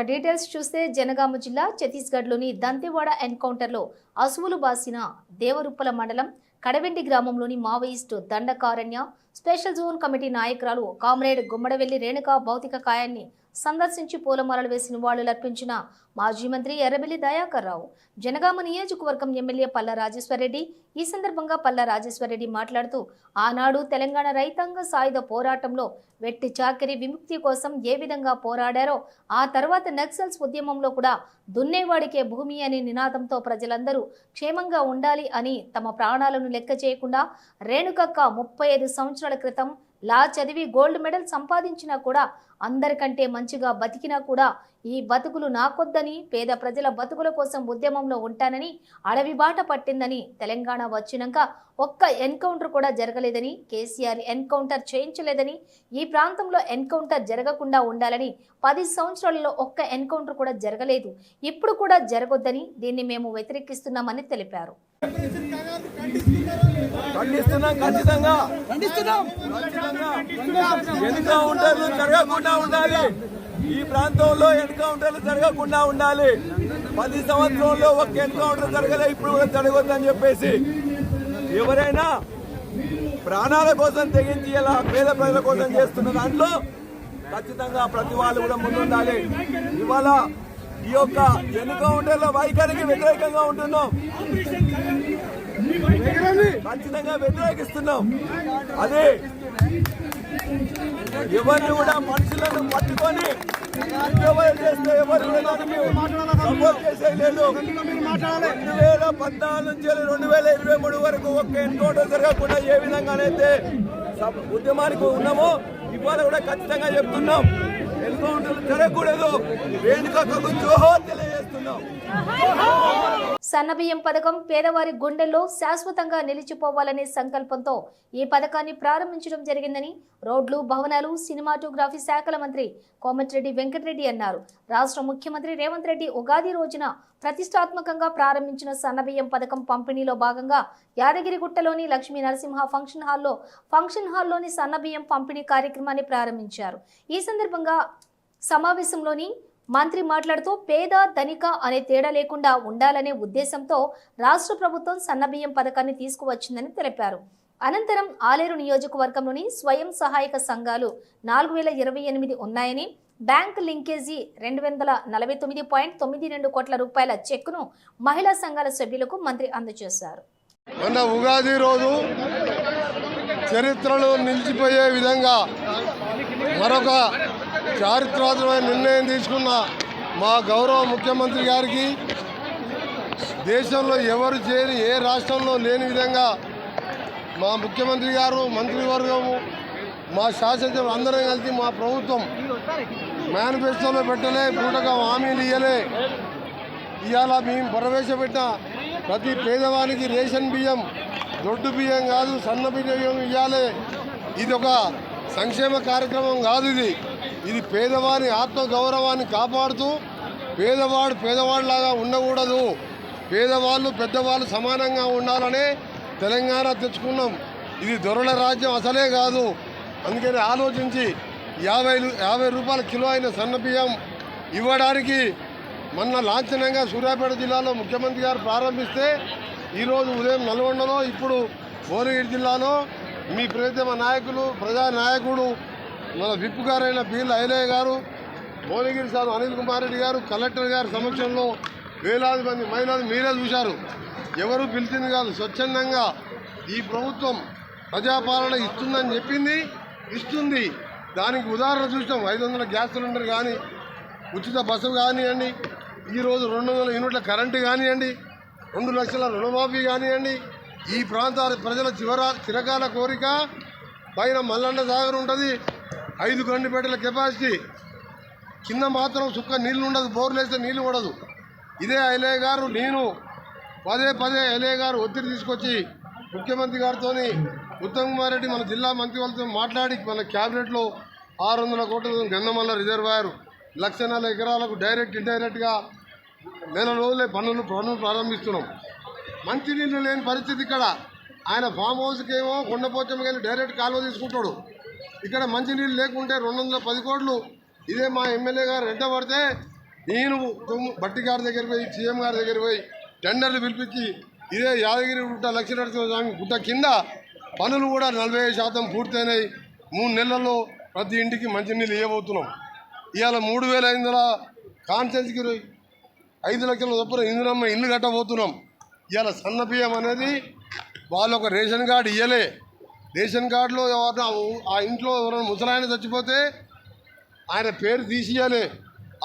ఇక డీటెయిల్స్ చూస్తే జనగామ జిల్లా ఛత్తీస్గఢ్లోని దంతెవాడ ఎన్కౌంటర్లో అసువులు బాసిన దేవరుప్పల మండలం కడవెండి గ్రామంలోని Maoist Dandakaranya special zone committee నాయకురాలు కామ్రేడ్ గుమ్మడవెల్లి రేణుక భౌతిక కాయాన్ని సందర్శించి పూలమాలలు వేసి నివాళులర్పించిన మాజీ మంత్రి ఎర్రబెల్లి దయాకర్ రావు జనగామ నియోజకవర్గం ఎమ్మెల్యే పల్లా రాజేశ్వరరెడ్డి ఈ సందర్భంగా పల్లా రాజేశ్వరరెడ్డి మాట్లాడుతూ ఆనాడు తెలంగాణ రైతాంగ సాయుధ పోరాటంలో వెట్టి చాకిరి విముక్తి కోసం ఏ విధంగా పోరాడారో ఆ తర్వాత నక్సల్స్ ఉద్యమంలో కూడా దున్నేవాడికే భూమి అనే నినాదంతో ప్రజలందరూ క్షేమంగా ఉండాలి అని తమ ప్రాణాలను లెక్క చేయకుండా రేణుకక్క ముప్పై ఐదు సంవత్సరాల క్రితం లా చదివి గోల్డ్ మెడల్ సంపాదించినా కూడా అందరికంటే మంచిగా బతికినా కూడా ఈ బతుకులు నాకొద్దని పేద ప్రజల బతుకుల కోసం ఉద్యమంలో ఉంటానని అడవి బాట పట్టిందని తెలంగాణ వచ్చినాక ఒక్క ఎన్కౌంటర్ కూడా జరగలేదని కేసీఆర్ ఎన్కౌంటర్ చేయించలేదని ఈ ప్రాంతంలో ఎన్కౌంటర్ జరగకుండా ఉండాలని పది సంవత్సరాలలో ఒక్క ఎన్కౌంటర్ కూడా జరగలేదు. ఇప్పుడు కూడా జరగొద్దని దీన్ని మేము వ్యతిరేకిస్తున్నామని తెలిపారు. ఖండిస్తున్నాం ఖచ్చితంగా ఖండిస్తున్నాం. ఎన్కౌంటర్లు జరగకుండా ఉండాలి. ఈ ప్రాంతంలో ఎన్కౌంటర్లు జరగకుండా ఉండాలి. పది సంవత్సరంలో ఒక ఎన్కౌంటర్ జరగలే ఇప్పుడు కూడా జరగొద్దని చెప్పేసి. ఎవరైనా ప్రాణాల కోసం తెగించి ఇలా పేద ప్రజల కోసం చేస్తున్న దాంట్లో ఖచ్చితంగా ప్రతి వాళ్ళు కూడా ముందుండాలి. ఇవాళ ఈ యొక్క ఎన్కౌంటర్ల వైఖరికి వ్యతిరేకంగా ఉంటున్నాం. ఖచ్చితంగా వ్యతిరేకిస్తున్నాం. అదే ఎవరిని కూడా మనుషులను పట్టుకొని చేస్తే ఎవరు సపోర్ట్ రెండు వేల పద్నాలుగు నుంచి రెండు వేల ఇరవై మూడు వరకు ఒక్క ఎన్కౌంటర్ జరగకుండా ఏ విధంగానైతే ఉద్యమానికి ఉన్నామో ఇవాళ కూడా ఖచ్చితంగా చెప్తున్నాం. ఎన్కౌంటర్ జరగకూడదు. రేణుకకు జోహో తెలియజేస్తున్నాం. సన్నబియ్యం పథకం పేదవారి గుండెల్లో శాశ్వతంగా నిలిచిపోవాలనే సంకల్పంతో ఈ పథకాన్ని ప్రారంభించడం జరిగిందని రోడ్లు భవనాలు సినిమాటోగ్రఫీ శాఖల మంత్రి కోమటిరెడ్డి వెంకటరెడ్డి అన్నారు. రాష్ట్ర ముఖ్యమంత్రి రేవంత్ రెడ్డి ఉగాది రోజున ప్రతిష్టాత్మకంగా ప్రారంభించిన సన్నబియ్యం పథకం పంపిణీలో భాగంగా యాదగిరిగుట్టలోని లక్ష్మీ నరసింహ ఫంక్షన్ హాల్లో ఫంక్షన్ హాల్లోని సన్నబియ్యం పంపిణీ కార్యక్రమాన్ని ప్రారంభించారు. ఈ సందర్భంగా సమావేశంలోని మంత్రి మాట్లాడుతూ పేద ధనిక అనే తేడా లేకుండా ఉండాలనే ఉద్దేశంతో రాష్ట్ర ప్రభుత్వం సన్నబియ్యం పథకాన్ని తీసుకువచ్చిందని తెలిపారు. అనంతరం ఆలేరు నియోజకవర్గంలోని స్వయం సహాయక సంఘాలు నాలుగు వేల ఇరవై ఎనిమిది ఉన్నాయని బ్యాంక్ లింకేజీ రెండు వందల నలభై తొమ్మిది పాయింట్ తొమ్మిది రెండు కోట్ల రూపాయల చెక్కును మహిళా సంఘాల సభ్యులకు మంత్రి అందజేశారు. మొన్న ఉగాది రోజు చరిత్రలో నిలిచిపోయే విధంగా మరొక చారిత్రాత్మకమైన నిర్ణయం తీసుకున్న మా గౌరవ ముఖ్యమంత్రి గారికి దేశంలో ఎవరు చేయని ఏ రాష్ట్రంలో లేని విధంగా మా ముఖ్యమంత్రి గారు మంత్రివర్గము మా శాసనసభ అందరం కలిసి మా ప్రభుత్వం మేనిఫెస్టోలో పెట్టలే పూటగా హామీలు ఇయ్యలే. ఇవాళ మేము ప్రవేశపెట్టిన ప్రతి పేదవానికి రేషన్ బియ్యం దొడ్డు బియ్యం కాదు సన్న బియ్యం ఇవ్వాలి. ఇది ఒక సంక్షేమ కార్యక్రమం కాదు ఇది. ఇది పేదవాని ఆత్మగౌరవాన్ని కాపాడుతూ పేదవాడు పేదవాడిలాగా ఉండకూడదు. పేదవాళ్ళు పెద్దవాళ్ళు సమానంగా ఉండాలనే తెలంగాణ తెచ్చుకున్నాం. ఇది దొరల రాజ్యం అసలే కాదు. అందుకని ఆలోచించి యాభై యాభై రూపాయల కిలో అయిన సన్న బియ్యం ఇవ్వడానికి మొన్న లాంఛనంగా సూర్యాపేట జిల్లాలో ముఖ్యమంత్రి గారు ప్రారంభిస్తే ఈరోజు ఉదయం నల్గొండలో ఇప్పుడు భువనగిరి జిల్లాలో మీ ప్రియతమ నాయకులు ప్రజా నాయకుడు మన విప్ గారైన బీల్ ఐలయ్య గారు భువనగిరి సార్ అనిల్ కుమార్ రెడ్డి గారు కలెక్టర్ గారి సమక్షంలో వేలాది మంది మహిళలు మీరే చూశారు. ఎవరు పిలిచింది కాదు స్వచ్ఛందంగా ఈ ప్రభుత్వం ప్రజాపాలన ఇస్తుందని చెప్పింది ఇస్తుంది. దానికి ఉదాహరణ చూసాం ఐదు వందల గ్యాస్ సిలిండర్ కానీ ఉచిత బస్సు కానివ్వండి ఈరోజు రెండు వందల యూనిట్ల కరెంటు కానివ్వండి రెండు లక్షల రుణమాఫీ కానివ్వండి ఈ ప్రాంతాల ప్రజల చివర చిరకాల కోరిక పైన మల్లన్న సాగర్ ఉంటుంది ఐదు గండిపేటల కెపాసిటీ. కింద మాత్రం సుక్క నీళ్ళు ఉండదు బోర్లు వేస్తే ఉండదు ఇదే ఐలయ్య గారు నేను పదే పదే ఐలయ్య గారు ఒత్తిడి తీసుకొచ్చి ముఖ్యమంత్రి గారితో ఉత్తమ్ కుమార్ రెడ్డి మన జిల్లా మంత్రి వాళ్ళతో మాట్లాడి మన క్యాబినెట్లో ఆరు వందల కోట్ల గంధమల్ల రిజర్వాయర్ లక్షన్నర ఎకరాలకు డైరెక్ట్ ఇండైరెక్ట్గా నెల రోజులే పనులు పనులు ప్రారంభిస్తున్నాం. మంచినీళ్ళు లేని పరిస్థితి ఇక్కడ. ఆయన ఫామ్ హౌస్కి ఏమో కొండపోచమ్మకి వెళ్ళి డైరెక్ట్ కాలువ తీసుకుంటాడు. ఇక్కడ మంచినీళ్ళు లేకుంటే రెండు వందల పది కోట్లు. ఇదే మా ఎమ్మెల్యే గారు ఎంట పడితే నేను బట్టి గారి దగ్గర పోయి సీఎం గారి దగ్గర పోయి టెండర్లు పిలిపించి ఇదే యాదగిరి గుట్ట లక్ష్మీనరసింహ స్వామి గుట్ట కింద పనులు కూడా నలభై ఐదు శాతం పూర్తయినాయి. మూడు నెలల్లో ప్రతి ఇంటికి మంచినీళ్ళు ఇవ్వబోతున్నాం. ఇవాళ మూడు వేల ఐదు వందల కాన్సెన్స్కి ఐదు లక్షల చొప్పున ఇందులమ్మ ఇల్లు కట్టబోతున్నాం. ఇవాళ సన్నపియం అనేది వాళ్ళు ఒక రేషన్ కార్డు ఇవ్వలే రేషన్ కార్డులో ఎవరైనా ఆ ఇంట్లో ఎవరైనా ముసలాయన చచ్చిపోతే ఆయన పేరు తీసియాలి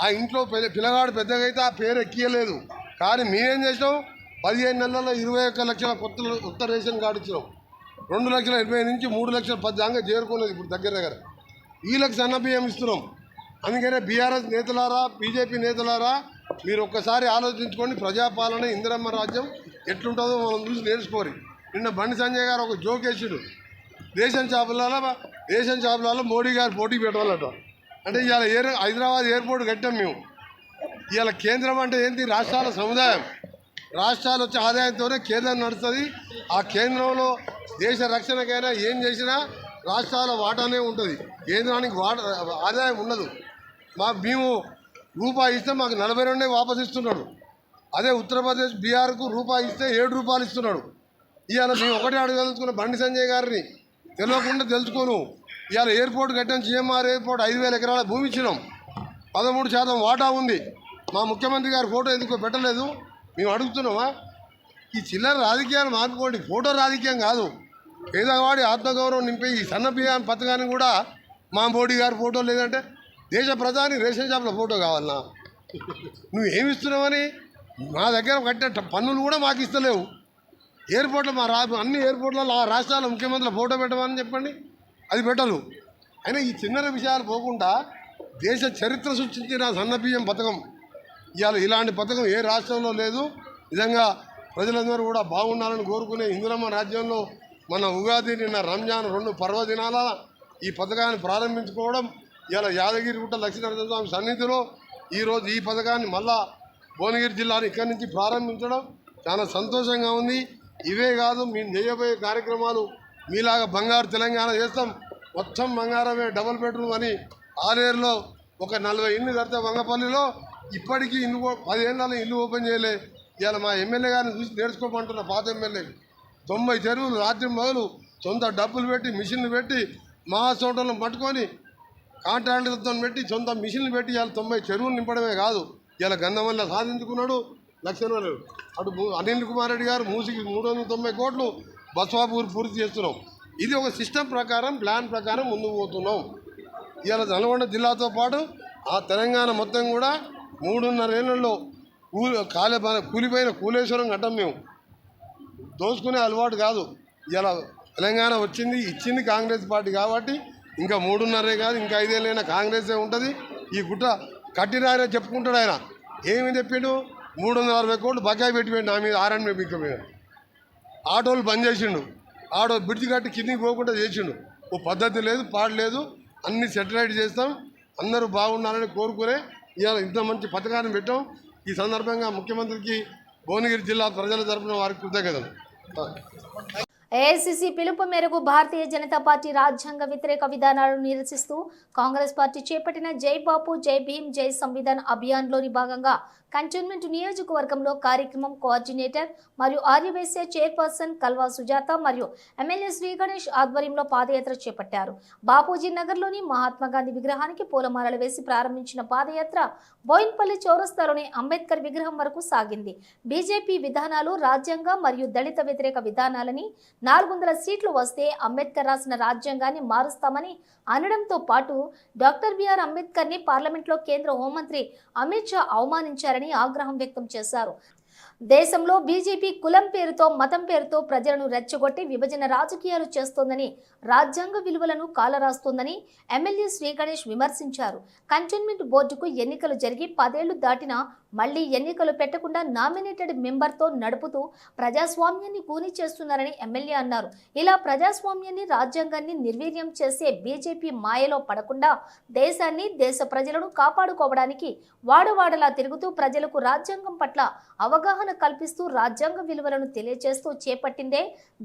ఆ ఇంట్లో పెద్ద పిల్లగాడు పెద్దగా అయితే ఆ పేరు ఎక్కియలేదు కానీ మేమేం చేసినాం? పదిహేను నెలల్లో ఇరవై ఒక్క లక్షల కొత్త కొత్త రేషన్ కార్డు ఇచ్చినాం. రెండు లక్షల ఇరవై నుంచి మూడు లక్షల పది దాకా చేరుకున్నది ఇప్పుడు దగ్గర దగ్గర. వీళ్ళకి సన్న ఇస్తున్నాం. అందుకనే బీఆర్ఎస్ నేతలారా బీజేపీ నేతలారా మీరు ఒక్కసారి ఆలోచించుకోండి. ప్రజాపాలన ఇందిరమ్మ రాజ్యం ఎట్లుంటుందో మనం చూసి నేర్చుకోరి నిన్న బండి సంజయ్ గారు ఒక జోకేసుడు రేషన్ షాపులలో రేషన్ షాపులలో మోడీ గారు పోటీ పెట్టాలట అంటే ఇవాళ ఎయిర్ హైదరాబాద్ ఎయిర్పోర్ట్ కట్టాం మేము. ఇవాళ కేంద్రం అంటే ఏంటి రాష్ట్రాల సముదాయం. రాష్ట్రాలు వచ్చే ఆదాయంతోనే కేంద్రం నడుస్తుంది. ఆ కేంద్రంలో దేశ రక్షణకైనా ఏం చేసినా రాష్ట్రాల వాటానే ఉంటుంది. కేంద్రానికి వాట ఆదాయం ఉండదు. మా మేము రూపాయి ఇస్తే మాకు నలభై రెండే వాపసు ఇస్తున్నాడు. అదే ఉత్తరప్రదేశ్ బీహార్కు రూపాయి ఇస్తే ఏడు రూపాయలు ఇస్తున్నాడు. ఇవాళ మేము ఒకటే అడగదలుచుకున్న బండి సంజయ్ గారిని తెలియకుండా తెలుసుకోను. ఇవాళ ఎయిర్పోర్ట్ కట్టాం జిఎంఆర్ ఎయిర్పోర్ట్ ఐదు వేల ఎకరాల భూమి ఇచ్చినాం. పదమూడు శాతం వాటా ఉంది. మా ముఖ్యమంత్రి గారి ఫోటో ఎందుకు పెట్టలేదు? మేము అడుగుతున్నామా? ఈ చిల్లర రాజకీయాలు మార్చుకోండి ఫోటో రాజకీయం కాదు. పేదవాడి ఆత్మగౌరవం నింపే ఈ సన్న బియ్యం పథకాన్ని కూడా మా మోడీ గారి ఫోటో లేదంటే దేశ ప్రధాని రేషన్ షాప్ల ఫోటో కావాలన్నా. నువ్వు ఏమి మా దగ్గర కట్టే పన్నులు కూడా మాకు ఇస్తలేవు. ఎయిర్పోర్ట్లో మా రా అన్ని ఎయిర్పోర్ట్లలో ఆ రాష్ట్రాల ముఖ్యమంత్రుల ఫోటో పెట్టమని చెప్పండి. అది పెట్టరు. అయినా ఈ చిన్నర విషయాలు పోకుండా దేశ చరిత్ర సృష్టించిన సన్నబియ్యం పథకం. ఇవాళ ఇలాంటి పథకం ఏ రాష్ట్రంలో లేదు. నిజంగా ప్రజలందరూ కూడా బాగుండాలని కోరుకునే ఇందులమ్మ రాజ్యంలో మన ఉగాది నిన్న రంజాన్ రెండు పర్వదినాల ఈ పథకాన్ని ప్రారంభించుకోవడం ఇవాళ యాదగిరిగుట్ట లక్ష్మీనరసింహ స్వామి సన్నిధిలో ఈరోజు ఈ పథకాన్ని మళ్ళా భువనగిరి జిల్లాని ఇక్కడి నుంచి ప్రారంభించడం చాలా సంతోషంగా ఉంది. ఇవే కాదు మేము చేయబోయే కార్యక్రమాలు మీలాగా బంగారు తెలంగాణ చేస్తాం మొత్తం బంగారమే డబుల్ బెడ్రూమ్ అని ఆలేరులో ఒక నలభై ఇల్లు కడితే వంగపల్లిలో ఇప్పటికీ ఇల్లు ఓ- ఇల్లు ఓపెన్ చేయలే. ఇవాళ మా ఎమ్మెల్యే గారిని చూసి నేర్చుకోమంటున్న పాత ఎమ్మెల్యే తొంభై చెరువులు రాత్రి మొదలు సొంత డబ్బులు పెట్టి మిషన్లు పెట్టి మా చోటలను పట్టుకొని కాంట్రాక్టర్తో పెట్టి సొంత మిషన్లు పెట్టి ఇవాళ తొంభై చెరువులు నింపడమే కాదు. ఇలా గంధమల్ల సాధించుకున్నాడు. లక్షణాలు అటు అనిల్ కుమార్ రెడ్డి గారు మూసికి మూడు వందల తొంభై కోట్లు బస్వాపూర్ పూర్తి చేస్తున్నాం. ఇది ఒక సిస్టమ్ ప్రకారం ప్లాన్ ప్రకారం ముందుకు పోతున్నాం. ఇవాళ నల్గొండ జిల్లాతో పాటు ఆ తెలంగాణ మొత్తం కూడా మూడున్నర ఏళ్ళలో కూలి కాలే కూలిపోయిన కూలేశ్వరం కట్టం మేము. దోసుకునే అలవాటు కాదు. ఇలా తెలంగాణ వచ్చింది ఇచ్చింది కాంగ్రెస్ పార్టీ కాబట్టి ఇంకా మూడున్నరే కాదు ఇంకా ఐదేళ్ళైనా కాంగ్రెసే ఉంటుంది. ఈ గుట్ట కట్టినారే చెప్పుకుంటాడు ఆయన. ఏమి చెప్పిండు? మూడు వందల అరవై కోట్లు బకాయి పెట్టిపోయింది నా మీద ఆర్ఎన్ బిక్క మీద. ఆటోలు బంద్ చేసిండు. ఆటో బ్రిడ్జ్ కట్టి కిందికి పోకుండా చేసిండు. ఓ పద్ధతి లేదు పాడు లేదు. అన్ని సెటిలైట్ చేస్తాం. అందరూ బాగున్నారని కోరుకునే ఇవాళ ఇంత మంచి పథకాన్ని పెట్టాం. ఈ సందర్భంగా ముఖ్యమంత్రికి భువనగిరి జిల్లా ప్రజల తరపున వారికి కృతజ్ఞతలు. ఏఐసిసి పిలుపు మేరకు భారతీయ జనతా పార్టీ రాజ్యాంగ వ్యతిరేక విధానాలను నిరసిస్తూ కాంగ్రెస్ పార్టీ చేపట్టిన జై బాపు జై భీమ్ జై సంవిధాన్ అభియాన్లోని భాగంగా కంటోన్మెంట్ నియోజకవర్గంలో కార్యక్రమం కోఆర్డినేటర్ మరియు ఆర్యవేశ్య చైర్పర్సన్ కల్వా సుజాత మరియు ఎమ్మెల్యే శ్రీ గణేష్ ఆధ్వర్యంలో పాదయాత్ర చేపట్టారు. బాపూజీ నగర్లోని మహాత్మా గాంధీ విగ్రహానికి పూలమాలలు వేసి ప్రారంభించిన పాదయాత్ర బోయిన్పల్లి చౌరస్తాలోని అంబేద్కర్ విగ్రహం వరకు సాగింది. బీజేపీ విధానాలు రాజ్యాంగ మరియు దళిత వ్యతిరేక విధానాలని నాలుగు వందల సీట్లు వస్తే అంబేద్కర్ రాసిన రాజ్యాంగాన్ని మారుస్తామని అనడంతో పాటు డాక్టర్ బిఆర్ అంబేద్కర్ని పార్లమెంట్లో కేంద్ర హోంమంత్రి అమిత్ షా అవమానించారని ఆగ్రహం వ్యక్తం చేశారు. దేశంలో బీజేపీ కులం పేరుతో మతం పేరుతో ప్రజలను రెచ్చగొట్టి విభజన రాజకీయాలు చేస్తోందని రాజ్యాంగ విలువలను కాలరాస్తోందని ఎమ్మెల్యే శ్రీగణేష్ విమర్శించారు. కంటైన్మెంట్ బోర్డుకు ఎన్నికలు జరిగి పదేళ్ళు దాటినా మళ్ళీ ఎన్నికలు పెట్టకుండా నామినేటెడ్ మెంబర్తో నడుపుతూ ప్రజాస్వామ్యాన్ని కూని చేస్తున్నారని ఎమ్మెల్యే అన్నారు. ఇలా ప్రజాస్వామ్యాన్ని రాజ్యాంగాన్ని నిర్వీర్యం చేసే బీజేపీ మాయలో పడకుండా దేశాన్ని దేశ ప్రజలను కాపాడుకోవడానికి వాడవాడలా తిరుగుతూ ప్రజలకు రాజ్యాంగం పట్ల అవగాహన కల్పిస్తూ రాజ్యాంగ విలువలను తెలియజేస్తూ చేపట్టిందే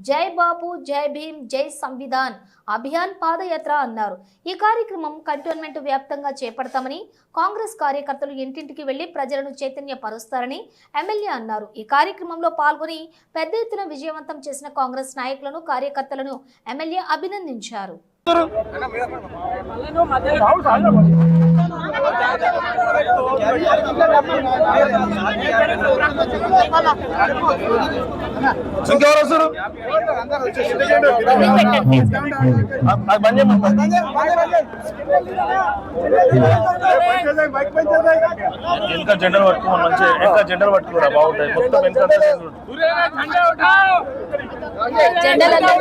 జై బాపు జై భీమ్ జై సంవిధాన్ అభియాన్ పాదయాత్ర అన్నారు. ఈ కార్యక్రమం కంటోన్మెంట్ వ్యాప్తంగా చేపడతామని కాంగ్రెస్ కార్యకర్తలు ఇంటింటికి వెళ్ళి ప్రజలను చైతన్యపరుస్తారని ఎమ్మెల్యే అన్నారు. ఈ కార్యక్రమంలో పాల్గొని పెద్ద ఎత్తున విజయవంతం చేసిన కాంగ్రెస్ నాయకులను కార్యకర్తలను ఎమ్మెల్యే అభినందించారు. ఇంకెవరు వస్తారు? వెనక జెండర్ పట్టుకోమని మంచి వెనక జెండర్ పట్టుకోరా బాగుంటాయి. మొత్తం వెనక జెండాలందరూ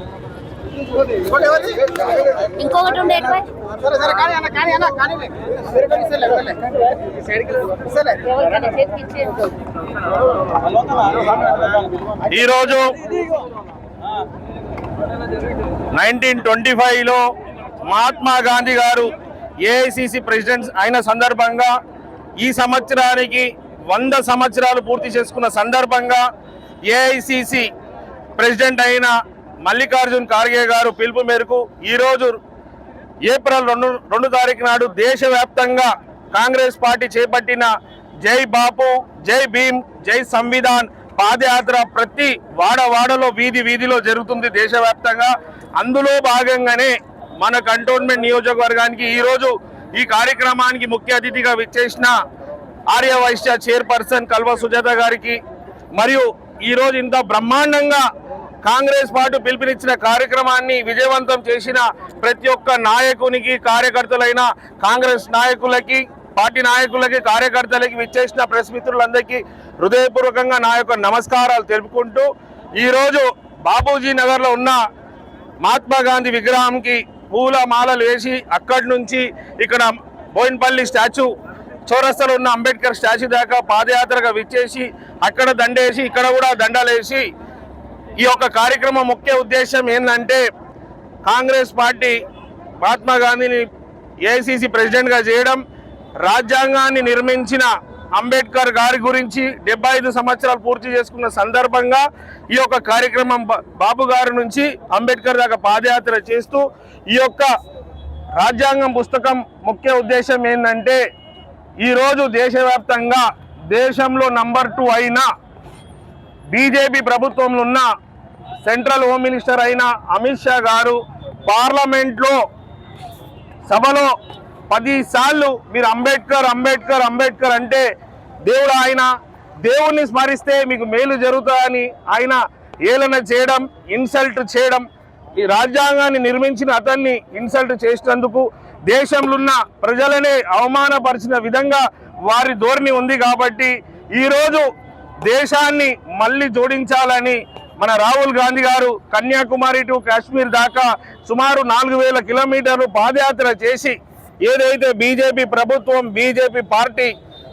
ఇంకొకటి ఉండే. ఈరోజు నైన్టీన్ ట్వంటీ ఫైవ్లో మహాత్మా గాంధీ గారు ఏఐసిసి ప్రెసిడెంట్ అయిన సందర్భంగా ఈ సంవత్సరానికి వంద సంవత్సరాలు పూర్తి చేసుకున్న సందర్భంగా ఏఐసిసి ప్రెసిడెంట్ అయిన మల్లికార్జున్ ఖార్గే గారు పిలుపు మేరకు ఈరోజు ఏప్రిల్ రెండు రెండు తారీఖు నాడు దేశవ్యాప్తంగా కాంగ్రెస్ పార్టీ చేపట్టిన జై బాపు జై భీమ్ జై సంవిధాన్ పాదయాత్ర ప్రతి వాడవాడలో వీధి వీధిలో జరుగుతుంది దేశవ్యాప్తంగా. అందులో భాగంగానే మన కంటోన్మెంట్ నియోజకవర్గానికి ఈరోజు ఈ కార్యక్రమానికి ముఖ్య అతిథిగా విచ్చేసిన ఆర్య వైశ్య చైర్పర్సన్ కల్వ సుజాత గారికి మరియు ఈరోజు ఇంత బ్రహ్మాండంగా కాంగ్రెస్ పార్టీ పిలుపునిచ్చిన కార్యక్రమాన్ని విజయవంతం చేసిన ప్రతి ఒక్క నాయకునికి కార్యకర్తలైన కాంగ్రెస్ నాయకులకి పార్టీ నాయకులకి కార్యకర్తలకి విచ్చేసిన ప్రెస్ మిత్రులందరికీ హృదయపూర్వకంగా నా యొక్క నమస్కారాలు తెలుపుకుంటూ ఈరోజు బాబూజీ నగర్లో ఉన్న మహాత్మా గాంధీ విగ్రహంకి పూల మాలలు వేసి అక్కడి నుంచి ఇక్కడ బోయిన్పల్లి స్టాచ్యూ చౌరస్తలో ఉన్న అంబేద్కర్ స్టాచ్యూ దాకా పాదయాత్రగా విచ్చేసి అక్కడ దండేసి ఇక్కడ కూడా దండలేసి ఈ యొక్క కార్యక్రమం ముఖ్య ఉద్దేశం ఏంటంటే కాంగ్రెస్ పార్టీ మహాత్మా గాంధీని ఏఐసిసి ప్రెసిడెంట్గా చేయడం రాజ్యాంగాన్ని నిర్మించిన అంబేద్కర్ గారి గురించి డెబ్బై ఐదు సంవత్సరాలు పూర్తి చేసుకున్న సందర్భంగా ఈ యొక్క కార్యక్రమం బాబు గారి నుంచి అంబేద్కర్ దాకా పాదయాత్ర చేస్తూ ఈ యొక్క రాజ్యాంగం పుస్తకం ముఖ్య ఉద్దేశం ఏంటంటే ఈరోజు దేశవ్యాప్తంగా దేశంలో నంబర్ టూ అయిన బీజేపీ ప్రభుత్వంలో ఉన్న సెంట్రల్ హోమ్ మినిస్టర్ అయిన అమిత్ షా గారు పార్లమెంట్లో సభలో పదిసార్లు మీరు అంబేద్కర్ అంబేద్కర్ అంబేద్కర్ అంటే దేవుడు ఆయన దేవుణ్ణి స్మరిస్తే మీకు మేలు జరుగుతుందని ఆయన ఏలన చేయడం ఇన్సల్ట్ చేయడం ఈ రాజ్యాంగాన్ని నిర్మించిన అతన్ని ఇన్సల్ట్ చేసినందుకు దేశంలో ఉన్న ప్రజలనే అవమానపరిచిన విధంగా వారి ధోరణి ఉంది కాబట్టి ఈరోజు దేశాన్ని మళ్ళీ జోడించాలని మన రాహుల్ గాంధీ గారు కన్యాకుమారి టు కాశ్మీర్ దాకా సుమారు నాలుగు వేల కిలోమీటర్లు పాదయాత్ర చేసి ఏదైతే బీజేపీ ప్రభుత్వం బీజేపీ పార్టీ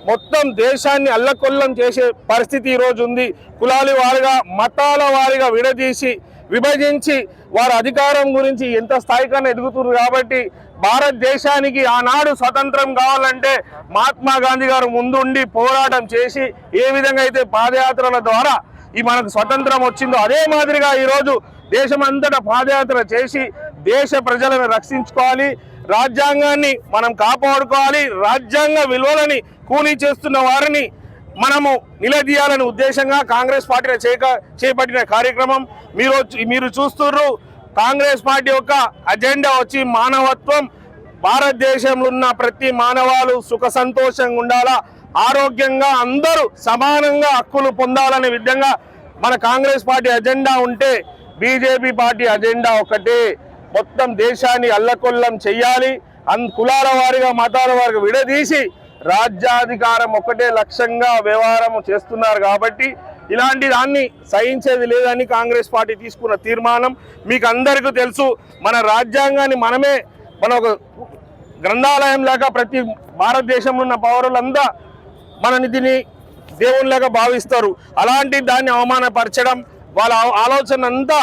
మొత్తం దేశాన్ని అల్లకొల్లం చేసే పరిస్థితి ఈరోజు ఉంది. కులాల వారిగా మతాల వారిగా విడదీసి విభజించి వారి అధికారం గురించి ఎంత స్థాయికన్నా ఎదుగుతున్నారు కాబట్టి భారతదేశానికి ఆనాడు స్వతంత్రం కావాలంటే మహాత్మా గాంధీ గారు ముందుండి పోరాటం చేసి ఏ విధంగా అయితే పాదయాత్రల ద్వారా ఈ మనకు స్వతంత్రం వచ్చిందో అదే మాదిరిగా ఈరోజు దేశమంతటా పాదయాత్ర చేసి దేశ ప్రజలను రక్షించుకోవాలి రాజ్యాంగాన్ని మనం కాపాడుకోవాలి రాజ్యాంగ విలువలని కూలీ చేస్తున్న వారిని మనము నిలదీయాలనే ఉద్దేశంగా కాంగ్రెస్ పార్టీ చేక చేపట్టిన కార్యక్రమం. మీరు మీరు చూస్తున్నారు కాంగ్రెస్ పార్టీ యొక్క అజెండా వచ్చి మానవత్వం. భారతదేశంలో ఉన్న ప్రతి మానవాళు సుఖ సంతోషంగా ఉండాలా? ఆరోగ్యంగా అందరూ సమానంగా హక్కులు పొందాలనే విధంగా మన కాంగ్రెస్ పార్టీ అజెండా ఉంటే బీజేపీ పార్టీ అజెండా ఒకటే. మొత్తం దేశాన్ని అల్లకొల్లం చేయాలి అన్ కులాల వారిగా మతాల వారిగా విడదీసి రాజ్యాధికారం ఒకటే లక్ష్యంగా వ్యవహారం చేస్తున్నారు కాబట్టి ఇలాంటి దాన్ని సహించేది లేదని కాంగ్రెస్ పార్టీ తీసుకున్న తీర్మానం మీకు అందరికీ తెలుసు. మన రాజ్యాంగాన్ని మనమే మన ఒక గ్రంథాలయం లాగా ప్రతి భారతదేశంలో ఉన్న పౌరులంతా మన నిధిని దేవునిలాగా భావిస్తారు. అలాంటి దాన్ని అవమానపరచడం వాళ్ళ ఆలోచన అంతా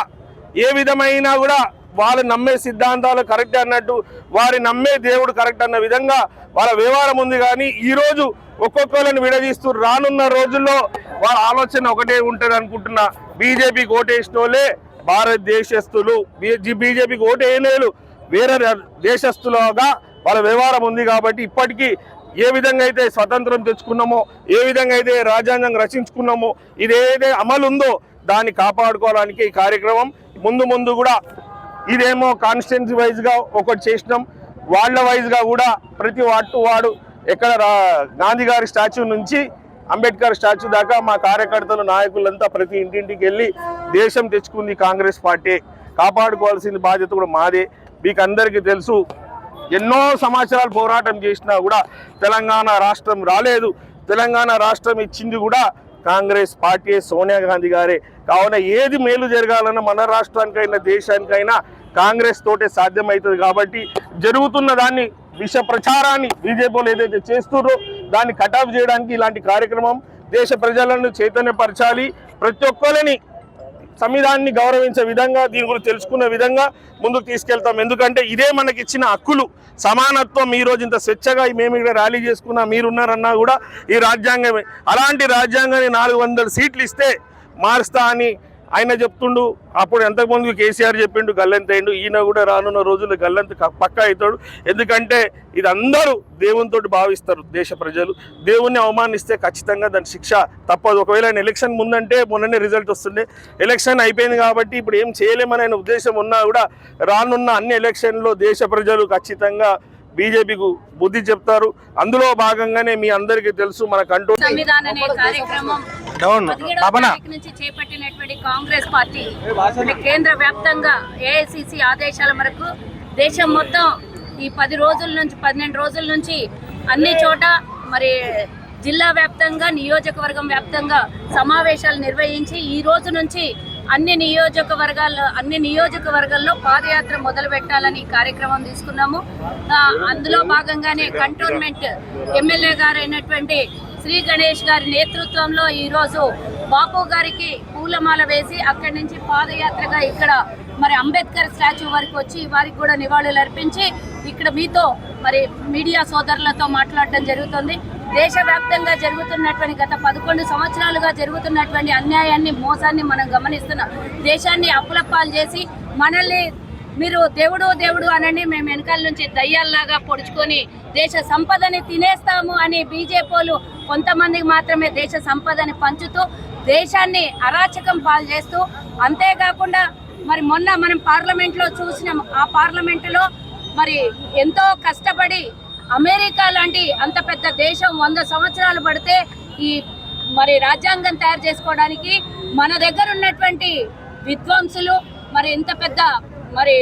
ఏ విధమైన కూడా వాళ్ళు నమ్మే సిద్ధాంతాలు కరెక్ట్ అన్నట్టు వారి నమ్మే దేవుడు కరెక్ట్ అన్న విధంగా వాళ్ళ వ్యవహారం ఉంది కానీ ఈరోజు ఒక్కొక్కరిని విడదీస్తూ రానున్న రోజుల్లో వాళ్ళ ఆలోచన ఒకటే ఉంటుంది అనుకుంటున్నా. బీజేపీకి ఓటేసిన వాళ్ళే భారతదేశస్తులు బీజేపీకి ఓటు వేరే దేశస్తులుగా వాళ్ళ వ్యవహారం ఉంది కాబట్టి ఇప్పటికీ ఏ విధంగా అయితే స్వతంత్రం తెచ్చుకున్నామో ఏ విధంగా అయితే రాజ్యాంగం రచించుకున్నామో ఇదేదే అమలు ఉందో దాన్ని కాపాడుకోవడానికి ఈ కార్యక్రమం ముందు ముందు కూడా ఇదేమో కాన్స్టిట్యున్సీ వైజ్గా ఒకటి చేసినాం. వాళ్ళ వైజ్గా కూడా ప్రతి వాటు వాడు ఎక్కడ రా- గాంధీ గారి స్టాచ్యూ నుంచి అంబేద్కర్ స్టాచ్యూ దాకా మా కార్యకర్తలు నాయకులంతా ప్రతి ఇంటింటికి వెళ్ళి దేశం తెచ్చుకుంది కాంగ్రెస్ పార్టీ. కాపాడుకోవాల్సిన బాధ్యత కూడా మాదే. మీకు అందరికీ తెలుసు ఎన్నో సంవత్సరాలు పోరాటం చేసినా కూడా తెలంగాణ రాష్ట్రం రాలేదు. తెలంగాణ రాష్ట్రం ఇచ్చింది కూడా కాంగ్రెస్ పార్టీ సోనియా గాంధీ గారే. కావున ఏది మేలు జరగాలన్నా మన రాష్ట్రానికైనా దేశానికైనా కాంగ్రెస్ తోటే సాధ్యమవుతుంది కాబట్టి జరుగుతున్న దాన్ని విష ప్రచారాన్ని బీజేపీలు ఏదైతే చేస్తున్నారో దాన్ని కటాఫ్ చేయడానికి ఇలాంటి కార్యక్రమం దేశ ప్రజలను చైతన్యపరచాలి. ప్రతి ఒక్కరిని సంవిధానాన్ని గౌరవించే విధంగా దీని గురించి తెలుసుకునే విధంగా ముందుకు తీసుకెళ్తాం. ఎందుకంటే ఇదే మనకి ఇచ్చిన హక్కులు. సమానత్వం ఈ రోజు ఇంత స్వేచ్ఛగా మేము ఇక్కడ ర్యాలీ చేసుకున్నా మీరున్నారన్నా కూడా ఈ రాజ్యాంగమే. అలాంటి రాజ్యాంగాన్ని నాలుగు సీట్లు ఇస్తే మారుస్తా అని ఆయన చెప్తుండు అప్పుడు ఎంతకుముందు కేసీఆర్ చెప్పిండు గల్లంత అయిండు ఈయన కూడా రానున్న రోజుల్లో గల్లంత పక్క పక్కా అవుతాడు. ఎందుకంటే ఇది అందరూ దేవునితో భావిస్తారు దేశ ప్రజలు. దేవుణ్ణి అవమానిస్తే ఖచ్చితంగా దాని శిక్ష తప్పదు. ఒకవేళ ఆయన ఎలక్షన్ ముందంటే మొన్ననే రిజల్ట్ వస్తుండే. ఎలక్షన్ అయిపోయింది కాబట్టి ఇప్పుడు ఏం చేయలేమని ఆయన ఉద్దేశం ఉన్నా కూడా రానున్న అన్ని ఎలక్షన్లో దేశ ప్రజలు ఖచ్చితంగా బీజేపీకు బుద్ధి చెప్తారు. అందులో భాగంగానే మీ అందరికీ తెలుసు మన కంట్రోల్ డౌన్. చేపట్టినటువంటి కాంగ్రెస్ పార్టీ కేంద్ర వ్యాప్తంగా ఏఐసిసి ఆదేశాల మేరకు దేశం మొత్తం ఈ పది రోజుల నుంచి పన్నెండు రోజుల నుంచి అన్ని చోట మరి జిల్లా వ్యాప్తంగా నియోజకవర్గం వ్యాప్తంగా సమావేశాలు నిర్వహించి ఈ రోజు నుంచి అన్ని నియోజకవర్గాల్లో అన్ని నియోజకవర్గాల్లో పాదయాత్ర మొదలు పెట్టాలని కార్యక్రమం తీసుకున్నాము. అందులో భాగంగానే కంటోన్మెంట్ ఎమ్మెల్యే గారు అయినటువంటి శ్రీ గణేష్ గారి నేతృత్వంలో ఈరోజు బాపు గారికి పూలమాల వేసి అక్కడి నుంచి పాదయాత్రగా ఇక్కడ మరి అంబేద్కర్ స్టాచ్యూ వరకు వచ్చి వారికి కూడా నివాళులు అర్పించి ఇక్కడ మీతో మరి మీడియా సోదరులతో మాట్లాడడం జరుగుతుంది. దేశవ్యాప్తంగా జరుగుతున్నటువంటి గత పదకొండు సంవత్సరాలుగా జరుగుతున్నటువంటి అన్యాయాన్ని మోసాన్ని మనం గమనిస్తున్నాం. దేశాన్ని అప్పులప్పాలు చేసి మనల్ని మీరు దేవుడు దేవుడు అనని మేము వెనకాల నుంచి దయ్యాల్లాగా పొడుచుకొని దేశ సంపదని తినేస్తాము అని బీజేపీలు కొంతమందికి మాత్రమే దేశ సంపదని పంచుతూ దేశాన్ని అరాచకం పాలు చేస్తూ అంతేకాకుండా మరి మొన్న మనం పార్లమెంట్లో చూసినాం ఆ పార్లమెంటులో మరి ఎంతో కష్టపడి అమెరికా లాంటి అంత పెద్ద దేశం వంద సంవత్సరాలు పడితే ఈ మరి రాజ్యాంగం తయారు చేసుకోవడానికి మన దగ్గర ఉన్నటువంటి విద్వాంసులు మరి ఇంత పెద్ద మరి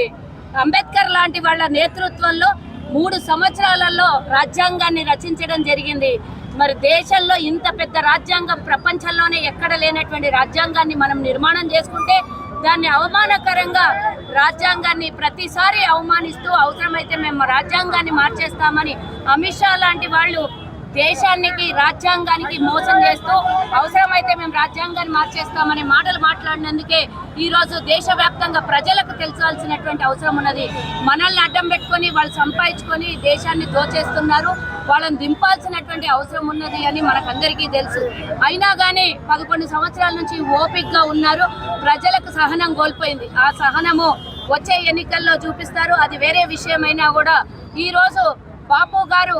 అంబేద్కర్ లాంటి వాళ్ళ నేతృత్వంలో మూడు సంవత్సరాలలో రాజ్యాంగాన్ని రచించడం జరిగింది. మరి దేశంలో ఇంత పెద్ద రాజ్యాంగం ప్రపంచంలోనే ఎక్కడ లేనటువంటి రాజ్యాంగాన్ని మనం నిర్మాణం చేసుకుంటే దాన్ని అవమానకరంగా రాజ్యాంగాన్ని ప్రతిసారి అవమానిస్తూ అవసరమైతే మేము రాజ్యాంగాన్ని మార్చేస్తామని అమిత్ షా లాంటి వాళ్ళు దేశానికి రాజ్యాంగానికి మోసం చేస్తూ అవసరమైతే మేము రాజ్యాంగాన్ని మార్చేస్తామనే మాటలు మాట్లాడినందుకే ఈరోజు దేశవ్యాప్తంగా ప్రజలకు తెలుసాల్సినటువంటి అవసరం ఉన్నది. మనల్ని అడ్డం పెట్టుకొని వాళ్ళు సంపాదించుకొని దేశాన్ని దోచేస్తున్నారు. వాళ్ళని దింపాల్సినటువంటి అవసరం ఉన్నది అని మనకందరికీ తెలుసు. అయినా కానీ పదకొండు సంవత్సరాల నుంచి ఓపిక్గా ఉన్నారు. ప్రజలకు సహనం కోల్పోయింది. ఆ సహనము వచ్చే ఎన్నికల్లో చూపిస్తారు. అది వేరే విషయమైనా కూడా. ఈరోజు బాపు గారు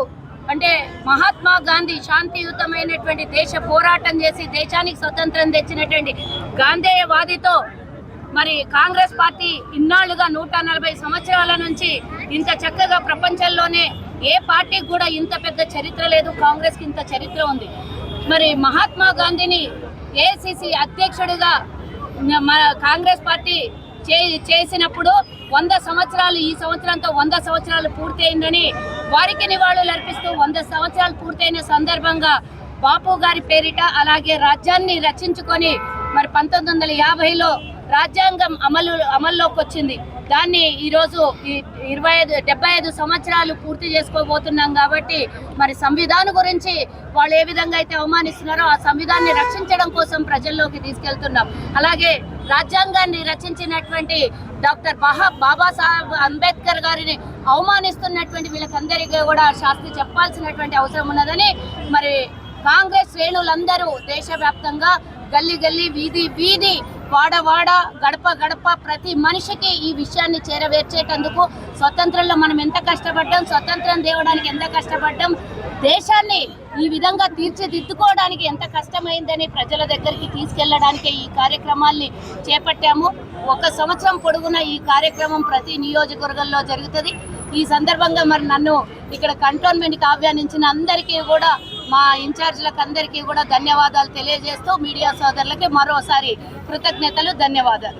అంటే మహాత్మా గాంధీ శాంతియుతమైనటువంటి దేశ పోరాటం చేసి దేశానికి స్వతంత్రం తెచ్చినటువంటి గాంధేయవాదితో మరి కాంగ్రెస్ పార్టీ ఇన్నాళ్ళుగా నూట నలభై సంవత్సరాల నుంచి ఇంత చక్కగా ప్రపంచంలోనే ఏ పార్టీకి కూడా ఇంత పెద్ద చరిత్ర లేదు కాంగ్రెస్కి ఇంత చరిత్ర ఉంది. మరి మహాత్మా గాంధీని ఏసీసీ అధ్యక్షుడిగా కాంగ్రెస్ పార్టీ చేసినప్పుడు వంద సంవత్సరాలు ఈ సంవత్సరంతో వంద సంవత్సరాలు పూర్తయిందని వారికి నివాళులు అర్పిస్తూ వంద సంవత్సరాలు పూర్తయిన సందర్భంగా బాపు గారి పేరిట అలాగే రాజ్యాన్ని రచించుకొని మరి పంతొమ్మిది వందల యాభైలో రాజ్యాంగం అమలు అమల్లోకి వచ్చింది. దాన్ని ఈరోజు ఇరవై ఐదు డెబ్బై ఐదు సంవత్సరాలు పూర్తి చేసుకోబోతున్నాం కాబట్టి మరి సంవిధానం గురించి వాళ్ళు ఏ విధంగా అయితే అవమానిస్తున్నారో ఆ సంవిధాన్ని రక్షించడం కోసం ప్రజల్లోకి తీసుకెళ్తున్నాం. అలాగే రాజ్యాంగాన్ని రచించినటువంటి డాక్టర్ బాహా బాబాసాహెబ్ అంబేద్కర్ గారిని అవమానిస్తున్నటువంటి వీళ్ళకందరికీ కూడా శాస్త్రి చెప్పాల్సినటువంటి అవసరం ఉన్నదని మరి కాంగ్రెస్ శ్రేణులందరూ దేశవ్యాప్తంగా గల్లీ గల్లీ వీధి వీధి వాడ వాడ గడప గడప ప్రతి మనిషికి ఈ విషయాన్ని చేరవేర్చేటందుకు స్వతంత్రంలో మనం ఎంత కష్టపడ్డాం స్వతంత్రం తేవడానికి ఎంత కష్టపడ్డాం దేశాన్ని ఈ విధంగా తీర్చిదిద్దుకోవడానికి ఎంత కష్టమైందని ప్రజల దగ్గరికి తీసుకెళ్ళడానికి ఈ కార్యక్రమాల్ని చేపట్టాము. ఒక సంవత్సరం పొడుగున ఈ కార్యక్రమం ప్రతి నియోజకవర్గంలో జరుగుతుంది. ఈ సందర్భంగా మరి నన్ను ఇక్కడ కంటోన్మెంట్కి ఆహ్వానించిన అందరికీ కూడా మా ఇన్ఛార్జీలకు అందరికీ కూడా ధన్యవాదాలు తెలియజేస్తూ మీడియా సోదరులకి మరోసారి కృతజ్ఞతలు ధన్యవాదాలు.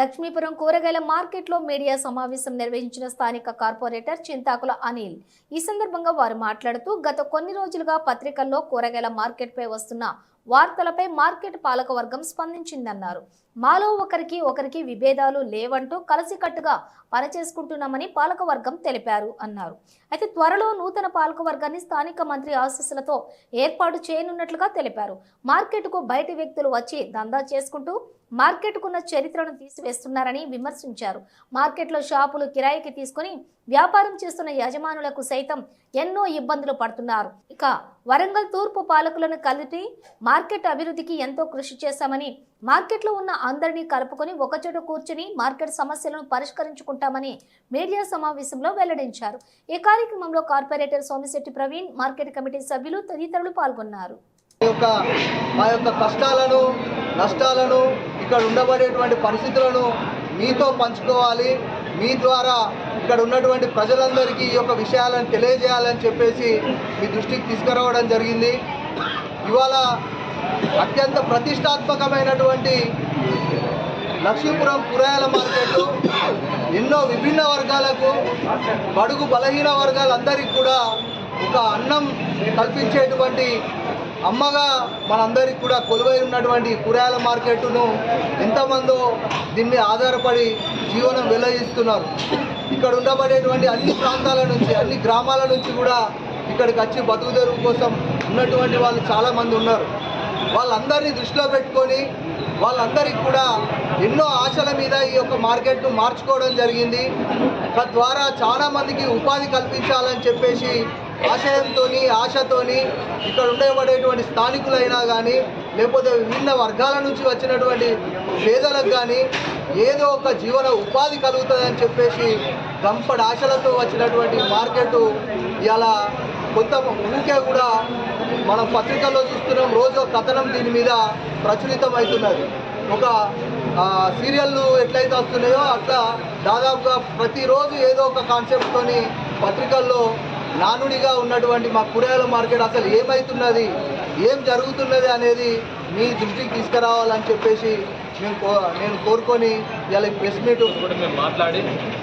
లక్ష్మీపురం కూరగాయల మార్కెట్లో మీడియా సమావేశం నిర్వహించిన స్థానిక కార్పొరేటర్ చింతాకుల అనిల్. ఈ సందర్భంగా వారు మాట్లాడుతూ గత కొన్ని రోజులుగా పత్రికల్లో కూరగాయల మార్కెట్పై వస్తున్న వార్తలపై మార్కెట్ పాలకవర్గం స్పందించిందన్నారు. మాలో ఒకరికి ఒకరికి విభేదాలు లేవంటూ కలిసికట్టుగా పనిచేసుకుంటున్నామని పాలకవర్గం తెలిపారు అన్నారు. అయితే త్వరలో నూతన పాలకవర్గాన్ని స్థానిక మంత్రి ఆశీస్సులతో ఏర్పాటు చేయనున్నట్లుగా తెలిపారు. మార్కెట్కు బయటి వ్యక్తులు వచ్చి దందా చేసుకుంటూ మార్కెట్కున్న చరిత్రను తీసివేస్తున్నారని విమర్శించారు. మార్కెట్లో షాపులు కిరాయికి తీసుకుని వ్యాపారం చేస్తున్న యజమానులకు సైతం ఎన్నో ఇబ్బందులు పడుతున్నారు. ఇక వరంగల్ తూర్పు పాలకులను కలిపి మార్కెట్ అభివృద్ధికి ఎంతో కృషి చేశామని మార్కెట్లో ఉన్న అందరినీ కలుపుకొని ఒకచోట కూర్చుని మార్కెట్ సమస్యలను పరిష్కరించుకుంటామని మీడియా సమావేశంలో వెల్లడించారు. ఈ కార్యక్రమంలో corporator Somisetti Praveen market committee సభ్యులు తదితరులు పాల్గొన్నారు. మా యొక్క కష్టాలను నష్టాలను ఇక్కడ ఉండబడేటువంటి పరిస్థితులను మీతో పంచుకోవాలి. మీ ద్వారా ఇక్కడ ఉన్నటువంటి ప్రజలందరికీ ఈ యొక్క విషయాలను తెలియజేయాలని చెప్పేసి మీ దృష్టికి తీసుకురావడం జరిగింది. ఇవాళ అత్యంత ప్రతిష్టాత్మకమైనటువంటి లక్ష్మీపురం కూరగాయల మార్కెట్ ఎన్నో విభిన్న వర్గాలకు బడుగు బలహీన వర్గాలందరికీ కూడా ఒక అన్నం కల్పించేటువంటి అమ్మగా మనందరికి కూడా కొలువై ఉన్నటువంటి కూరగాయల మార్కెట్ను ఎంతమందో దీన్ని ఆధారపడి జీవనం వెల్లయిస్తున్నారు ఇక్కడ ఉండబడేటువంటి అన్ని ప్రాంతాల నుంచి అన్ని గ్రామాల నుంచి కూడా ఇక్కడికి వచ్చి బతుకు తెరువు కోసం ఉన్నటువంటి వాళ్ళు చాలామంది ఉన్నారు. వాళ్ళందరినీ దృష్టిలో పెట్టుకొని వాళ్ళందరికీ కూడా ఎన్నో ఆశల మీద ఈ యొక్క మార్కెట్ను మార్చుకోవడం జరిగింది. తద్వారా చాలామందికి ఉపాధి కల్పించాలని చెప్పేసి ఆశయంతో ఆశతోని ఇక్కడ ఉండబడేటువంటి స్థానికులైనా కానీ లేకపోతే విభిన్న వర్గాల నుంచి వచ్చినటువంటి పేదలకు కానీ ఏదో ఒక జీవన ఉపాధి కలుగుతుందని చెప్పేసి గంపడి ఆశలతో వచ్చినటువంటి మార్కెట్ ఇలా కొంత ఊరికే కూడా మనం పత్రికల్లో చూస్తున్నాం రోజు కథనం దీని మీద ప్రచురితం అవుతున్నది ఒక సీరియల్లు సీరియళ్ళు ఎట్లయితే వస్తున్నాయో అట్లా దాదాపుగా ప్రతిరోజు ఏదో ఒక కాన్సెప్ట్తోని పత్రికల్లో నానుడిగా ఉన్నటువంటి మా కూరగాయల మార్కెట్ అసలు ఏమవుతున్నది ఏం జరుగుతున్నది అనేది మీ దృష్టికి తీసుకురావాలని చెప్పేసి మేము కో నేను కోరుకొని ఇలా ప్రెస్ మీట్ కూడా మేము మాట్లాడి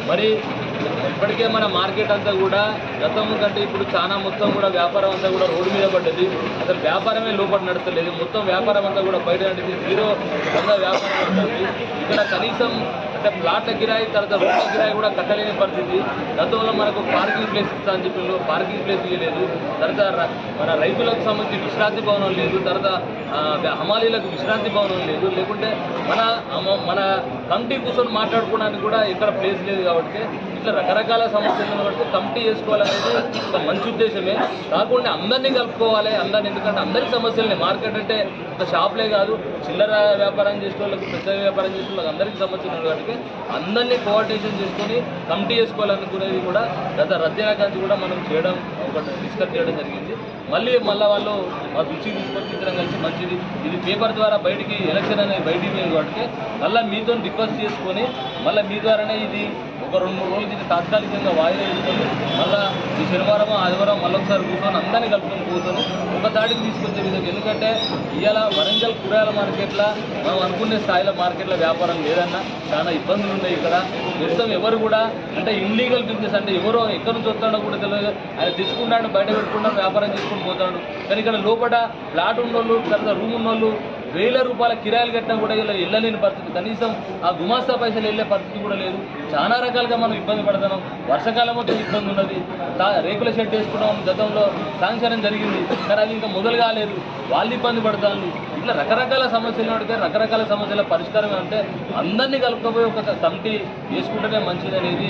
మరి ఇప్పటికే మన మార్కెట్ అంతా కూడా గతం కంటే ఇప్పుడు చాలా మొత్తం కూడా వ్యాపారం అంతా కూడా రోడ్డు మీద పడ్డది. అసలు వ్యాపారమే లోపల నడతలేదు మొత్తం వ్యాపారం అంతా కూడా బయట నడిచింది జీరో వంద వ్యాపారం ఇక్కడ కనీసం అంటే ప్లాట్ల కిరాయి తర్వాత రోడ్ల కిరాయి కూడా కట్టలేని పరిస్థితి. గతంలో మనకు పార్కింగ్ ప్లేస్ ఇస్తా అని చెప్పి పార్కింగ్ ప్లేస్ ఇవ్వలేదు తర్వాత మన రైతులకు సంబంధించి విశ్రాంతి భవనం లేదు. తర్వాత హమాలీలకు విశ్రాంతి భవనం లేదు. లేకుంటే మన అమ- మన కమిటీ కూర్చొని మాట్లాడుకోవడానికి కూడా ఇక్కడ ప్లేస్ లేదు కాబట్టి ఇట్లా రకరకాల సమస్యలను కాబట్టి కమిటీ చేసుకోవాలనేది ఒక మంచి ఉద్దేశమే. కాకుండా అందరినీ కలుపుకోవాలి. అందరిని ఎందుకంటే అందరి సమస్యలని మార్కెట్ అంటే ఒక షాప్లే కాదు. చిల్లర వ్యాపారం చేసే వాళ్ళకి పెద్ద వ్యాపారం చేసే వాళ్ళకి అందరికీ సమస్యలు కాబట్టి కాబట్టి అందరినీ కోఆర్డినేషన్ చేసుకొని కమిటీ చేసుకోవాలనుకునేది కూడా గత రద్దీల కాంచి కూడా మనం చేయడం ఒకటి డిస్కస్ చేయడం జరిగింది. మళ్ళీ మళ్ళీ వాళ్ళు మా దృష్టికి తీసుకొచ్చించడం కలిసి మంచిది. ఇది పేపర్ ద్వారా బయటికి ఎలక్షన్ అనేది బయటికి పోయింది కాబట్టి మళ్ళీ మీతో రిక్వెస్ట్ చేసుకొని మళ్ళీ మీ ద్వారానే ఇది ఒక రెండు మూడు రోజులు దీన్ని తాత్కాలికంగా వాయిదా వేసుకొని మళ్ళీ ఈ శనివారం ఆదివారం మళ్ళీ ఒకసారి కూర్చొని అందరినీ కలుపుకొని కూర్చొని ఒక దాటికి తీసుకొచ్చే విధంగా. ఎందుకంటే ఇవాళ వరంగల్ కూరగాయల మార్కెట్లో మనం అనుకునే స్థాయిలో మార్కెట్లో వ్యాపారం లేదన్నా చాలా ఇబ్బందులు ఉన్నాయి ఇక్కడ. మొత్తం ఎవరు కూడా అంటే ఇల్లీగల్ బిజినెస్ అంటే ఎవరో ఎక్కడి నుంచి వస్తాడో కూడా తెలియదు. ఆయన తీసుకున్నాడు బయట పెట్టుకున్నాడు వ్యాపారం చేసుకుని పోతాడు. కానీ ఇక్కడ లోపల ప్లాట్ ఉన్నోళ్ళు తర్వాత రూమ్ ఉన్నోళ్ళు వేల రూపాయల కిరాయిలు కట్టినా కూడా ఇలా వెళ్ళలేని పరిస్థితి. కనీసం ఆ గుమాస్తా పైసలు వెళ్ళే పరిస్థితి కూడా లేదు. చాలా రకాలుగా మనం ఇబ్బంది పడుతున్నాం. వర్షాకాలం మొత్తం ఇబ్బంది ఉన్నది. రేకుల షెడ్ వేసుకున్నాం. గతంలో సాంక్షరం జరిగింది. కానీ అది ఇంకా మొదలు కాలేదు. వాళ్ళు ఇబ్బంది పడతారు ఇట్లా రకరకాల సమస్యలు అడిగితే రకరకాల సమస్యల పరిష్కారం అంటే అందరినీ కలుపుకపోయి ఒక కమిటీ వేసుకుంటేనే మంచిది అనేది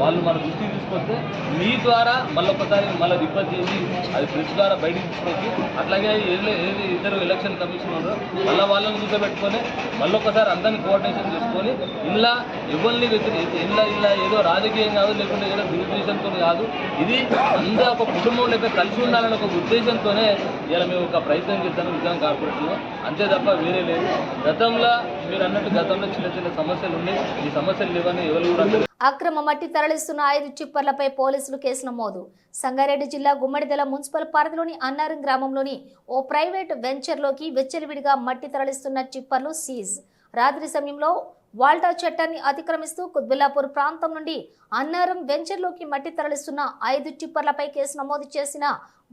వాళ్ళు మన దృష్టికి తీసుకొస్తే మీ ద్వారా మళ్ళొకసారి మళ్ళీ రిపోర్ట్ చేసి అది ప్రెస్ ద్వారా బయటికి తీసుకొచ్చి అట్లాగే ఏది ఇద్దరు ఎలక్షన్ కమిషన్ ఉన్నారో మళ్ళీ వాళ్ళని కూర్చోబెట్టుకొని మళ్ళొకసారి అందరినీ కోఆర్డినేషన్ చేసుకొని ఇలా ఎవరిని వ్యతిరేక ఇలా ఇలా ఏదో రాజకీయం కాదు లేకుంటే ఏదో దురుద్దేశంతో కాదు. ఇది అందరూ ఒక కుటుంబం లెక్క కలిసి ఉండాలని ఒక ఉద్దేశంతోనే ఇలా మేము ఒక ప్రయత్నం చేద్దాం విజయం కార్పొరేషన్లో అంతే తప్ప వేరే లేదు. గతంలో మీరు అన్నట్టు గతంలో చిన్న చిన్న సమస్యలు ఉన్నాయి. ఈ సమస్యలు లేవని ఎవరు కూడా అక్రమ మట్టి తరలిస్తున్న ఐదు చిప్పర్లపై పోలీసులు కేసు నమోదు. సంగారెడ్డి జిల్లా గుమ్మడిదల మున్సిపల్ పరిధిలోని అన్నారం గ్రామంలోని ఓ ప్రైవేట్ వెంచర్లోకి వెచ్చలివిడిగా మట్టి తరలిస్తున్న చిప్పర్లు సీజ్. రాత్రి సమయంలో వాల్టా చట్టాన్ని అతిక్రమిస్తూ కుత్బుల్లాపూర్ ప్రాంతం నుండి అన్నారం వెంచర్లోకి మట్టి తరలిస్తున్న ఐదు టిప్పర్లపై కేసు నమోదు చేసిన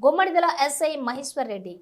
గుమ్మడిదల ఎస్ఐ మహేశ్వర్ రెడ్డి.